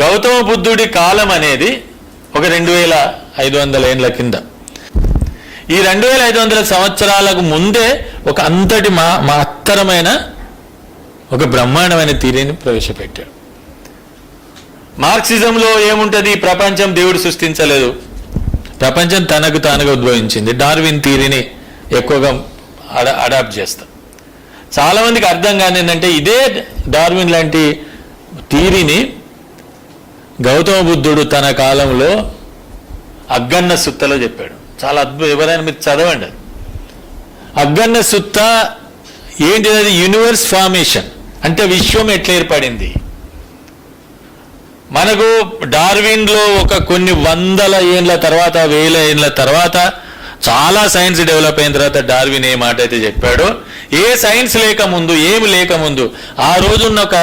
గౌతమ బుద్ధుడి కాలం అనేది ఒక రెండు వేల ఐదు వందల ఏండ్ల కింద. ఈ రెండు వేల ఐదు వందల సంవత్సరాలకు ముందే ఒక అంతటి మా మహత్తరమైన ఒక బ్రహ్మాండమైన తీరిని ప్రవేశపెట్టాడు. మార్క్సిజంలో ఏముంటుంది? ప్రపంచం దేవుడు సృష్టించలేదు. ప్రపంచం తనకు తానుగా ఉద్భవించింది. డార్విన్ థీరీని ఎక్కువగా అడ అడాప్ట్ చేస్తాం. చాలామందికి అర్థం కాని ఏంటంటే ఇదే డార్విన్ లాంటి థీరీని గౌతమ బుద్ధుడు తన కాలంలో అగ్గన్న సుత్తలో చెప్పాడు. చాలా అద్భుతం. ఎవరైనా మీరు చదవండి అది. అగ్గన్న సుత్త ఏంటిది అది? Universe formation. అంటే విశ్వం ఎట్లా ఏర్పడింది? మనకు డార్విన్లో ఒక కొన్ని వందల ఏండ్ల తర్వాత వేల ఏండ్ల తర్వాత చాలా సైన్స్ డెవలప్ అయిన తర్వాత డార్విన్ ఏ మాట అయితే చెప్పాడో ఏ సైన్స్ లేకముందు ఏమి లేకముందు ఆ రోజున్న ఒక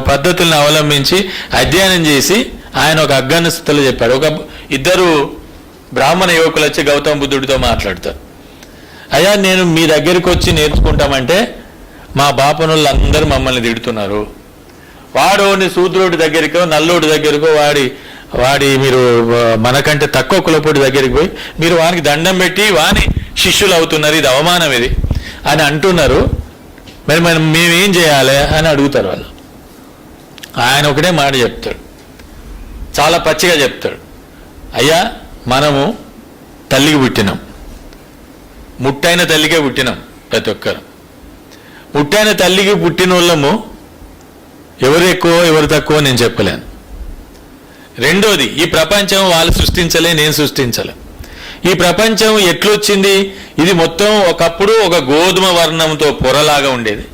పద్ధతులను అవలంబించి అధ్యయనం చేసి ఆయన ఒక అగ్గనస్థితిలో చెప్పాడు. ఒక ఇద్దరు బ్రాహ్మణ యువకులు వచ్చి గౌతమ బుద్ధుడితో మాట్లాడతారు. అయ్యా నేను మీ దగ్గరికి వచ్చి నేర్చుకుంటామంటే మా బాపనులు అందరూ మమ్మల్ని తిడుతున్నారు. వాడోని శూద్రుడి దగ్గరికో నల్లోడి దగ్గరికో వాడి వాడి మీరు మనకంటే తక్కువ కులపొడి దగ్గరికి పోయి మీరు వానికి దండం పెట్టి వాని శిష్యులు అవుతున్నారు ఇది అవమానం ఇది. అని అంటున్నారు. మరి మనం మేమేం చేయాలి అని అడుగుతారు వాళ్ళు. ఆయన ఒకటే మాట చెప్తాడు. చాలా పచ్చిగా చెప్తాడు. అయ్యా మనము తల్లికి పుట్టినాం. ముట్టైన తల్లికే పుట్టినాం ప్రతి ఒక్కరు. ముట్టైన తల్లికి పుట్టిన వాళ్ళము ఎవరు ఎక్కువ ఎవరు తక్కువ నేను చెప్పలేను. రెండోది ఈ ప్రపంచం వాళ్ళు సృష్టించలే నేను సృష్టించలే ఈ ప్రపంచం ఎట్లొచ్చింది? ఇది మొత్తం ఒకప్పుడు ఒక గోధుమ వర్ణంతో పొరలాగా ఉండేది.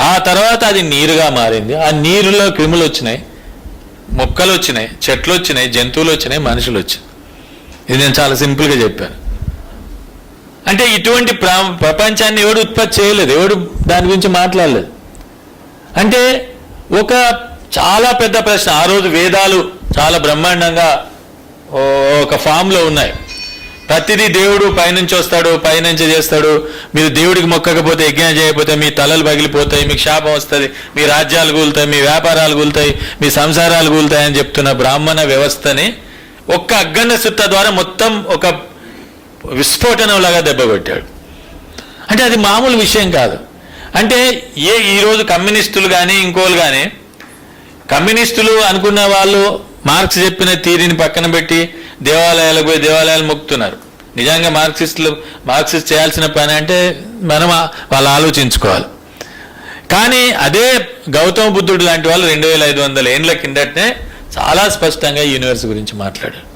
ఆ తర్వాత అది నీరుగా మారింది. ఆ నీరులో క్రిములు వచ్చినాయి మొక్కలు వచ్చినాయి చెట్లు వచ్చినాయి జంతువులు వచ్చినాయి మనుషులు వచ్చాయి ఇది నేను చాలా సింపుల్గా చెప్పాను. అంటే ఇటువంటి ప్ర- ప్రపంచాన్ని ఎవడు ఉత్పత్తి చేయలేదు ఎవడు దాని గురించి మాట్లాడలేదు. అంటే ఒక చాలా పెద్ద ప్రశ్న. ఆ రోజు వేదాలు చాలా బ్రహ్మాండంగా ఒక ఫామ్లో ఉన్నాయి. ప్రతిదీ దేవుడు పైనుంచి వస్తాడు పైనుంచి చేస్తాడు. మీరు దేవుడికి మొక్కకపోతే యజ్ఞం చేయకపోతే మీ తలలు పగిలిపోతాయి మీకు శాపం వస్తుంది మీ రాజ్యాలు కూలుతాయి మీ వ్యాపారాలు కూలుతాయి మీ సంసారాలు కూలుతాయి అని చెప్తున్న బ్రాహ్మణ వ్యవస్థని ఒక్క అగ్గన్న సుత్త ద్వారా మొత్తం ఒక విస్ఫోటనంలాగా దెబ్బకొట్టాడు అంటే అది మామూలు విషయం కాదు. అంటే ఏ ఈరోజు కమ్యూనిస్టులు కానీ ఇంకోళ్ళు కానీ కమ్యూనిస్టులు అనుకున్న వాళ్ళు మార్క్స్ చెప్పిన తీరిని పక్కన పెట్టి దేవాలయాలకు పోయి దేవాలయాలు మొక్కుతున్నారు. నిజంగా మార్క్సిస్టులు మార్క్సిస్ట్ చేయాల్సిన పని అంటే మనం వాళ్ళు ఆలోచించుకోవాలి. కానీ అదే గౌతమ బుద్ధుడు లాంటి వాళ్ళు రెండు వేల ఐదు వందల ఏండ్ల కిందటనే చాలా స్పష్టంగా యూనివర్స్ గురించి మాట్లాడారు.